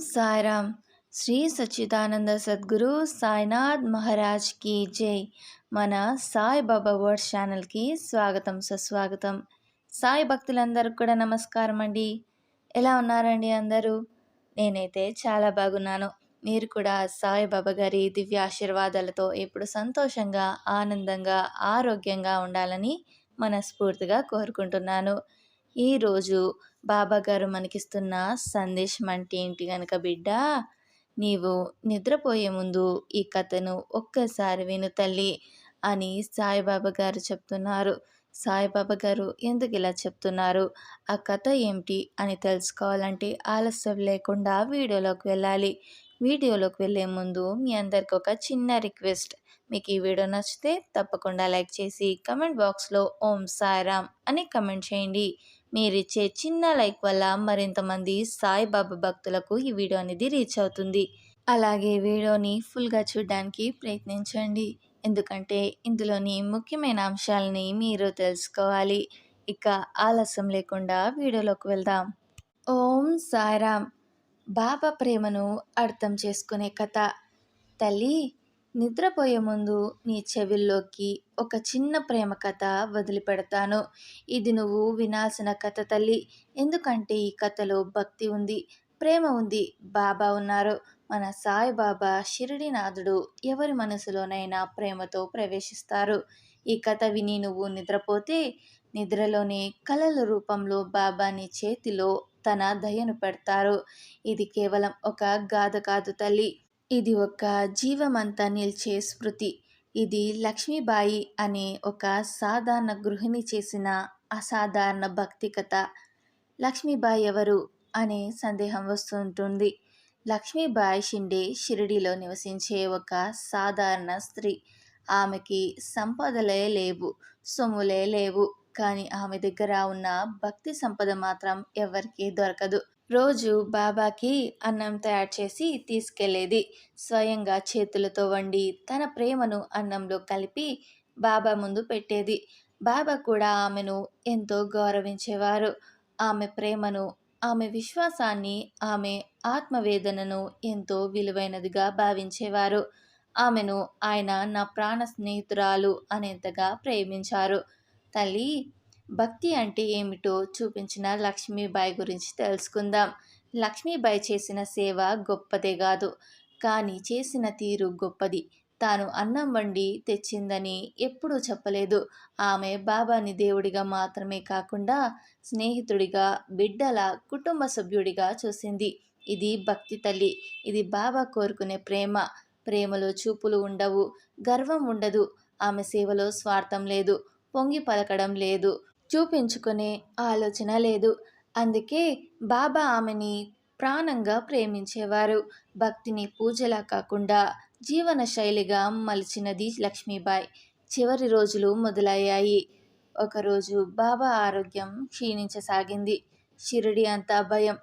సాయిరామ్. శ్రీ సచ్చిదానంద సద్గురు సాయినాథ్ మహారాజ్కి జై. మన సాయి బాబా వర్డ్ ఛానల్కి స్వాగతం సుస్వాగతం. సాయి భక్తులందరికీ కూడా నమస్కారం అండి. ఎలా ఉన్నారండి అందరూ? నేనైతే చాలా బాగున్నాను. మీరు కూడా సాయి బాబా గారి దివ్య ఆశీర్వాదాలతో ఎప్పుడు సంతోషంగా ఆనందంగా ఆరోగ్యంగా ఉండాలని మనస్ఫూర్తిగా కోరుకుంటున్నాను. ఈరోజు బాబా గారు మనకిస్తున్న సందేశం అంటే ఏంటి కనుక బిడ్డ నీవు నిద్రపోయే ముందు ఈ కథను ఒక్కసారి విను తల్లి అని సాయిబాబా గారు చెప్తున్నారు. సాయిబాబా గారు ఎందుకు ఇలా చెప్తున్నారు? ఆ కథ ఏమిటి అని తెలుసుకోవాలంటే ఆలస్యం లేకుండా వీడియోలోకి వెళ్ళాలి. వీడియోలోకి వెళ్ళే ముందు మీ అందరికి ఒక చిన్న రిక్వెస్ట్. మీకు ఈ వీడియో నచ్చితే తప్పకుండా లైక్ చేసి కమెంట్ బాక్స్లో ఓం సాయిరామ్ అని కమెంట్ చేయండి. మీరిచ్చే చిన్న లైక్ వల్ల మరింతమంది సాయిబాబా భక్తులకు ఈ వీడియో అనేది రీచ్ అవుతుంది. అలాగే వీడియోని ఫుల్గా చూడడానికి ప్రయత్నించండి. ఎందుకంటే ఇందులోని ముఖ్యమైన అంశాలని మీరు తెలుసుకోవాలి. ఇక ఆలస్యం లేకుండా వీడియోలోకి వెళ్దాం. ఓం సాయిరామ్. బాబా ప్రేమను అర్థం చేసుకునే కథ. తల్లి నిద్రపోయే ముందు నీ చెవిల్లోకి ఒక చిన్న ప్రేమ కథ వదిలిపెడతాను. ఇది నువ్వు వినాల్సిన కథ తల్లి. ఎందుకంటే ఈ కథలో భక్తి ఉంది ప్రేమ ఉంది బాబా ఉన్నారు. మన సాయిబాబా షిరిడినాథుడు ఎవరి మనసులోనైనా ప్రేమతో ప్రవేశిస్తారు. ఈ కథ విని నువ్వు నిద్రపోతే నిద్రలోనే కలల రూపంలో బాబా నీ చేతిలో తన దయను పెడతారు. ఇది కేవలం ఒక గాథ కాదు తల్లి. ఇది ఒక జీవమంతా నిలిచే స్మృతి. ఇది లక్ష్మీబాయి అనే ఒక సాధారణ గృహిణి చేసిన అసాధారణ భక్తి కథ. లక్ష్మీబాయి ఎవరు అనే సందేహం వస్తుంటుంది. లక్ష్మీబాయి షిండే షిరిడిలో నివసించే ఒక సాధారణ స్త్రీ. ఆమెకి సంపదలే లేవు సొమ్ములే లేవు. కానీ ఆమె దగ్గర ఉన్న భక్తి సంపద మాత్రం ఎవరికీ దొరకదు. రోజు బాబాకి అన్నం తయారు చేసి తీసుకెళ్ళేది స్వయంగా చేతులతో వండి తన ప్రేమను అన్నంలో కలిపి బాబా ముందు పెట్టేది. బాబా కూడా ఆమెను ఎంతో గౌరవించేవారు. ఆమె ప్రేమను ఆమె విశ్వాసాన్ని ఆమె ఆత్మవేదనను ఎంతో విలువైనదిగా భావించేవారు. ఆమెను ఆయన నా ప్రాణ స్నేహితురాలు అనేంతగా ప్రేమించారు. తల్లి భక్తి అంటే ఏమిటో చూపించిన లక్ష్మీబాయి గురించి తెలుసుకుందాం. లక్ష్మీబాయి చేసిన సేవ గొప్పదే కాదు కానీ చేసిన తీరు గొప్పది. తాను అన్నం వండి తెచ్చిందని ఎప్పుడూ చెప్పలేదు. ఆమె బాబాని దేవుడిగా మాత్రమే కాకుండా స్నేహితుడిగా బిడ్డల కుటుంబ సభ్యుడిగా చూసింది. ఇది భక్తి తల్లి ఇది బాబా కోరుకునే ప్రేమ. ప్రేమలో చూపులు ఉండవు గర్వం ఉండదు. ఆమె సేవలో స్వార్థం లేదు పొంగి పలకడం లేదు. చూపించుకునే ఆలోచన లేదు. అందుకే బాబా ఆమెని ప్రాణంగా ప్రేమించేవారు. భక్తిని పూజలా కాకుండా జీవన శైలిగా మలిచినది లక్ష్మీబాయి. చివరి రోజులు మొదలయ్యాయి. ఒకరోజు బాబా ఆరోగ్యం క్షీణించసాగింది. షిరిడి అంతా భయం.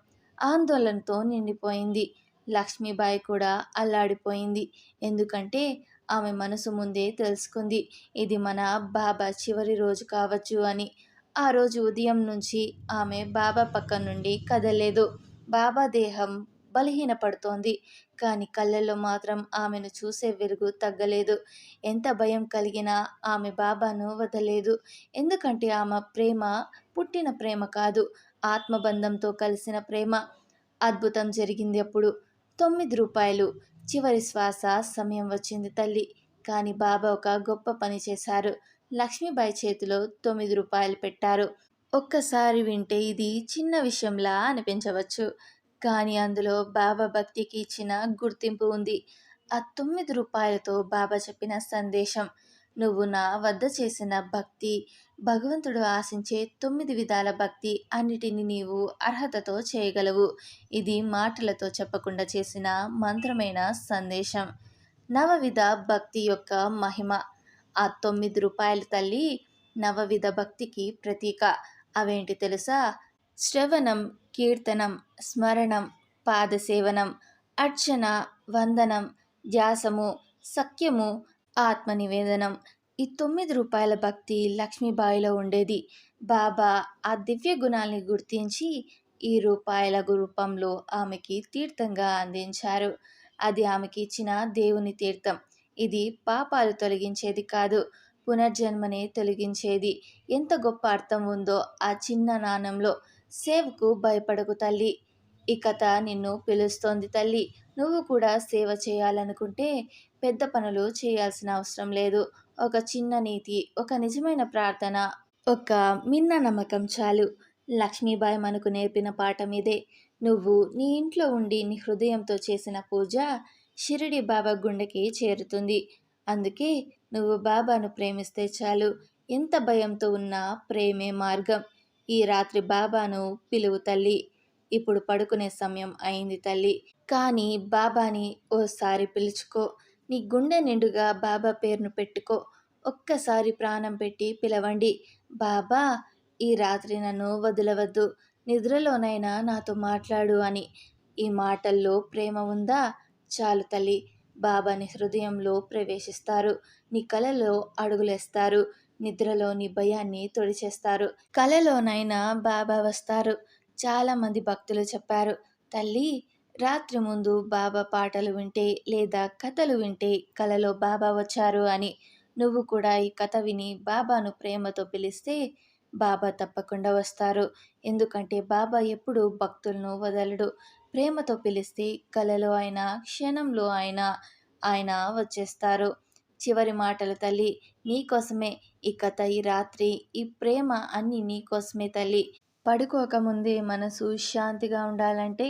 ఆందోళనతో నిండిపోయింది. లక్ష్మీబాయి కూడా అల్లాడిపోయింది. ఎందుకంటే ఆమె మనసు ముందే తెలుసుకుంది. ఇది మన బాబా చివరి రోజు కావచ్చు అని. ఆ రోజు ఉదయం నుంచి ఆమె బాబా పక్క నుండి కదలేదు బాబా దేహం బలహీనపడుతోంది. కానీ కళ్ళల్లో మాత్రం ఆమెను చూసే వెలుగు తగ్గలేదు. ఎంత భయం కలిగినా ఆమె బాబాను వదలేదు ఎందుకంటే ఆమె ప్రేమ పుట్టిన ప్రేమ కాదు. ఆత్మబంధంతో కలిసిన ప్రేమ. అద్భుతం జరిగింది అప్పుడు. తొమ్మిది రూపాయలు. చివరి శ్వాస సమయం వచ్చింది తల్లి. కానీ బాబా ఒక గొప్ప పని చేశారు. లక్ష్మీబాయి చేతిలో తొమ్మిది రూపాయలు పెట్టారు. ఒక్కసారి వింటే ఇది చిన్న విషయంలా అనిపించవచ్చు. కానీ అందులో బాబా భక్తికి ఇచ్చిన గుర్తింపు ఉంది. ఆ తొమ్మిది రూపాయలతో బాబా చెప్పిన సందేశం నువ్వు నా వద్ద చేసిన భక్తి భగవంతుడు ఆశించే తొమ్మిది విధాల భక్తి అన్నిటిని నీవు అర్హతతో చేయగలవు. ఇది మాటలతో చెప్పకుండా చేసిన మంత్రమైన సందేశం. నవవిధ భక్తి యొక్క మహిమ. ఆ తొమ్మిది రూపాయల తల్లి నవవిధ భక్తికి ప్రతీక. అవేంటి తెలుసా? శ్రవణం కీర్తనం స్మరణం పాదసేవనం అర్చన వందనం ధ్యాసము సఖ్యము ఆత్మనివేదనం. ఈ తొమ్మిది రూపాయల భక్తి లక్ష్మీబాయిలో ఉండేది. బాబా ఆ దివ్య గుణాల్ని గుర్తించి ఈ రూపాయల రూపంలో ఆమెకి తీర్థంగా అందించారు. అది ఆమెకి ఇచ్చిన దేవుని తీర్థం. ఇది పాపాలు తొలగించేది కాదు పునర్జన్మనే తొలగించేది. ఎంత గొప్ప అర్థం ఉందో ఆ చిన్న నాణంలో సేవకు భయపడకు తల్లి. ఈ కథ నిన్ను పిలుస్తోంది తల్లి. నువ్వు కూడా సేవ చేయాలనుకుంటే పెద్ద పనులు చేయాల్సిన అవసరం లేదు. ఒక చిన్న నీతి ఒక నిజమైన ప్రార్థన ఒక మిన్న నమ్మకం చాలు. లక్ష్మీబాయి మనకు నేర్పిన పాఠం ఇదే. నువ్వు నీ ఇంట్లో ఉండి నీ హృదయంతో చేసిన పూజ షిరిడి బాబా గుండెకి చేరుతుంది. అందుకే నువ్వు బాబాను ప్రేమిస్తే చాలు. ఎంత భయంతో ఉన్నా ప్రేమే మార్గం. ఈ రాత్రి బాబాను పిలువు తల్లి. ఇప్పుడు పడుకునే సమయం అయింది తల్లి. కానీ బాబాని ఓసారి పిలుచుకో. నీ గుండె నిండుగా బాబా పేరును పెట్టుకో. ఒక్కసారి ప్రాణం పెట్టి పిలవండి. బాబా ఈ రాత్రి నన్ను వదలవద్దు. నిద్రలోనైనా నాతో మాట్లాడు అని. ఈ మాటల్లో ప్రేమ ఉందా? చాలు తల్లి. బాబాని హృదయంలో ప్రవేశిస్తారు. నీ కలలో అడుగులేస్తారు. నిద్రలోని భయాన్ని తొడిచేస్తారు. కలలోనైనా బాబా వస్తారు. చాలామంది భక్తులు చెప్పారు. తల్లి రాత్రి ముందు బాబా పాటలు వింటే లేదా కథలు వింటే కలలో బాబా వచ్చారు అని. నువ్వు కూడా ఈ కథ విని బాబాను ప్రేమతో పిలిస్తే బాబా తప్పకుండా వస్తారు. ఎందుకంటే బాబా ఎప్పుడు భక్తులను వదలడు. ప్రేమతో పిలిస్తే కలలో ఆయన క్షణంలో ఆయన ఆయన వచ్చేస్తారు. చివరి మాటలు తల్లి నీకోసమే ఈ కథ ఈ రాత్రి ఈ ప్రేమ అన్నీ నీకోసమే తల్లి. పడుకోకముందే మనసు శాంతిగా ఉండాలంటే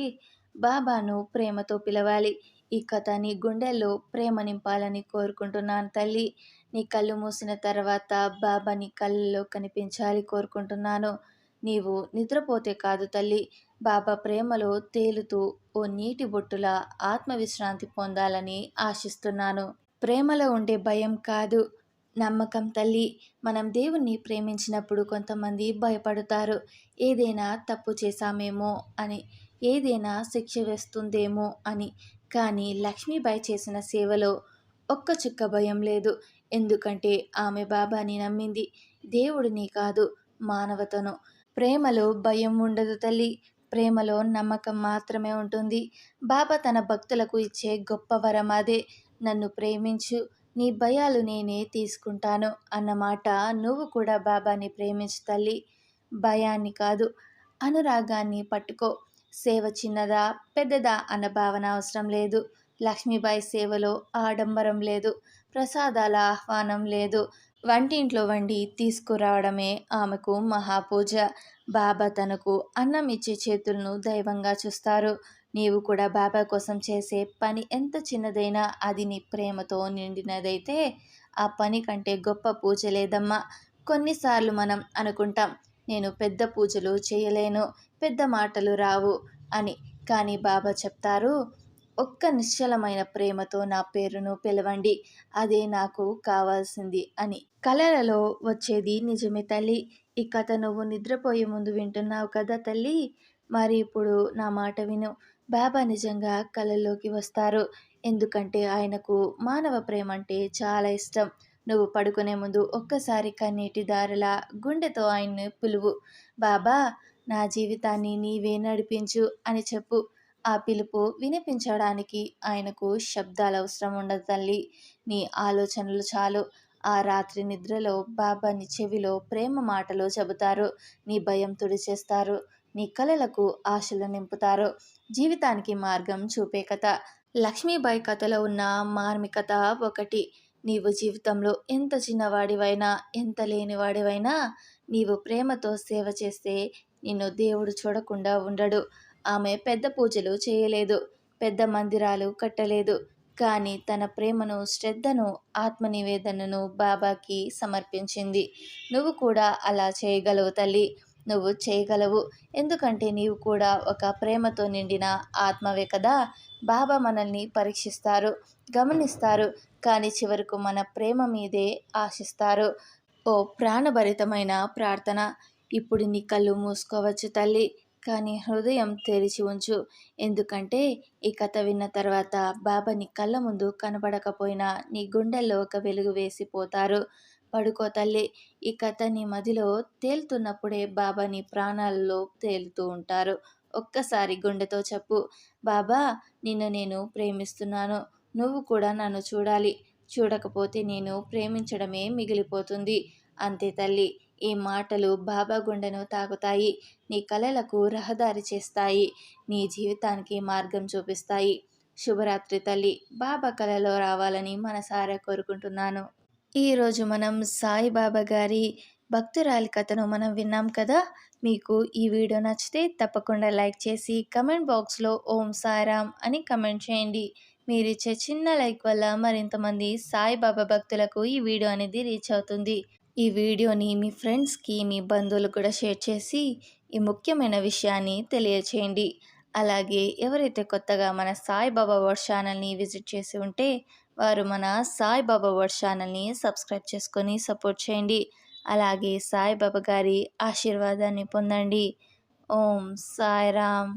బాబాను ప్రేమతో పిలవాలి. ఈ కథ నీ గుండెల్లో ప్రేమ నింపాలని కోరుకుంటున్నాను తల్లి. నీ కళ్ళు మూసిన తర్వాత బాబా నీ కళ్ళలో కనిపించాలి కోరుకుంటున్నాను. నీవు నిద్రపోతే కాదు తల్లి. బాబా ప్రేమలో తేలుతూ ఓ నీటి బొట్టుల ఆత్మవిశ్రాంతి పొందాలని ఆశిస్తున్నాను. ప్రేమలో ఉండే భయం కాదు. నమ్మకం తల్లి. మనం దేవుణ్ణి ప్రేమించినప్పుడు కొంతమంది భయపడతారు. ఏదైనా తప్పు చేశామేమో అని ఏదైనా శిక్ష వేస్తుందేమో అని కానీ లక్ష్మీబాయి చేసిన సేవలో ఒక్క చుక్క భయం లేదు. ఎందుకంటే ఆమె బాబాని నమ్మింది. దేవుడిని కాదు మానవతను. ప్రేమలో భయం ఉండదు తల్లి. ప్రేమలో నమ్మకం మాత్రమే ఉంటుంది. బాబా తన భక్తులకు ఇచ్చే గొప్ప వరం అదే. నన్ను ప్రేమించు నీ భయాలు నేనే తీసుకుంటాను అన్నమాట నువ్వు కూడా బాబాని ప్రేమించు తల్లి. భయాన్ని కాదు అనురాగాన్ని పట్టుకో. సేవ చిన్నదా పెద్దదా అన్న భావన అవసరం లేదు. లక్ష్మీబాయి సేవలో ఆడంబరం లేదు. ప్రసాదాల ఆహ్వానం లేదు. వంటింట్లో వండి తీసుకురావడమే ఆమెకు మహాపూజ. బాబా తనకు అన్నం ఇచ్చే చేతులను దైవంగా చూస్తారు. నీవు కూడా బాబా కోసం చేసే పని ఎంత చిన్నదైనా అది నీ ప్రేమతో నిండినదైతే ఆ పని కంటే గొప్ప పూజ లేదమ్మా. కొన్నిసార్లు మనం అనుకుంటాం నేను పెద్ద పూజలు చేయలేను పెద్ద మాటలు రావు అని. కానీ బాబా చెప్తారు ఒక్క నిశ్చలమైన ప్రేమతో నా పేరును పిలవండి అదే నాకు కావాల్సింది అని. కలలలో వచ్చేది నిజమే తల్లి ఈ కథ నువ్వు నిద్రపోయే ముందు వింటున్నావు కదా తల్లి మరి ఇప్పుడు నా మాట విను బాబా నిజంగా కళల్లోకి వస్తారు. ఎందుకంటే ఆయనకు మానవ ప్రేమ అంటే చాలా ఇష్టం. నువ్వు పడుకునే ముందు ఒక్కసారి కన్నీటి దారలా గుండెతో ఆయన్ని పిలువు. బాబా నా జీవితాన్ని నీవే నడిపించు అని చెప్పు. ఆ పిలుపు వినిపించడానికి ఆయనకు శబ్దాలు అవసరం ఉండదు తల్లి. నీ ఆలోచనలు చాలు. ఆ రాత్రి నిద్రలో బాబాని చెవిలో ప్రేమ మాటలు చెబుతారు. నీ భయం తుడిచేస్తారు. నీ కలలకు ఆశలు నింపుతారు. జీవితానికి మార్గం చూపే కథ. లక్ష్మీబాయి కథలో ఉన్న మార్మికత ఒకటి. నీవు జీవితంలో ఎంత చిన్నవాడివైనా ఎంత లేనివాడివైనా నీవు ప్రేమతో సేవ చేస్తే నిన్ను దేవుడు చూడకుండా ఉండడు. ఆమె పెద్ద పూజలు చేయలేదు పెద్ద మందిరాలు కట్టలేదు. కానీ తన ప్రేమను శ్రద్ధను ఆత్మనివేదనను బాబాకి సమర్పించింది. నువ్వు కూడా అలా చేయగలవు తల్లి. నువ్వు చేయగలవు. ఎందుకంటే నీవు కూడా ఒక ప్రేమతో నిండిన ఆత్మవే కదా. బాబా మనల్ని పరీక్షిస్తారు గమనిస్తారు కానీ చివరకు మన ప్రేమ మీదే ఆశిస్తారు. ఓ ప్రాణభరితమైన ప్రార్థన. ఇప్పుడు నీ కళ్ళు మూసుకోవచ్చు తల్లి కానీ హృదయం తెరిచి ఉంచు. ఎందుకంటే ఈ కథ విన్న తర్వాత బాబా నీ కళ్ళ ముందు కనబడకపోయినా నీ గుండెల్లో ఒక వెలుగు వేసిపోతారు. పడుకో తల్లి. ఈ కథ నీ మదిలో తేలుతున్నప్పుడే బాబా నీ ప్రాణాలలో తేలుతూ ఉంటారు. ఒక్కసారి గుండెతో చెప్పు. బాబా నిన్ను నేను ప్రేమిస్తున్నాను. నువ్వు కూడా నన్ను చూడాలి. చూడకపోతే నేను ప్రేమించడమే మిగిలిపోతుంది. అంతే తల్లి. ఈ మాటలు బాబా గుండెను తాకుతాయి. నీ కలలకు రహదారి చేస్తాయి. నీ జీవితానికి మార్గం చూపిస్తాయి. శుభరాత్రి తల్లి. బాబా కలలో రావాలని మనసారా కోరుకుంటున్నాను. ఈరోజు మనం సాయిబాబా గారి భక్తురాలి కథను మనం విన్నాం కదా? మీకు ఈ వీడియో నచ్చితే తప్పకుండా లైక్ చేసి కమెంట్ బాక్స్లో ఓం సాయిరామ్ అని కమెంట్ చేయండి. మీరు ఇచ్చే చిన్న లైక్ వల్ల మరింతమంది సాయిబాబా భక్తులకు ఈ వీడియో అనేది రీచ్ అవుతుంది. ఈ వీడియోని మీ ఫ్రెండ్స్కి మీ బంధువులు కూడా షేర్ చేసి ఈ ముఖ్యమైన విషయాన్ని తెలియచేయండి. అలాగే ఎవరైతే కొత్తగా మన సాయిబాబా వర్డ్ ఛానల్ని విజిట్ చేసి ఉంటే వారు మన సాయిబాబా వర్డ్ ఛానల్ని సబ్స్క్రైబ్ చేసుకొని సపోర్ట్ చేయండి. అలాగే సాయిబాబా గారి ఆశీర్వాదాన్ని పొందండి. ఓం సాయిరామ్.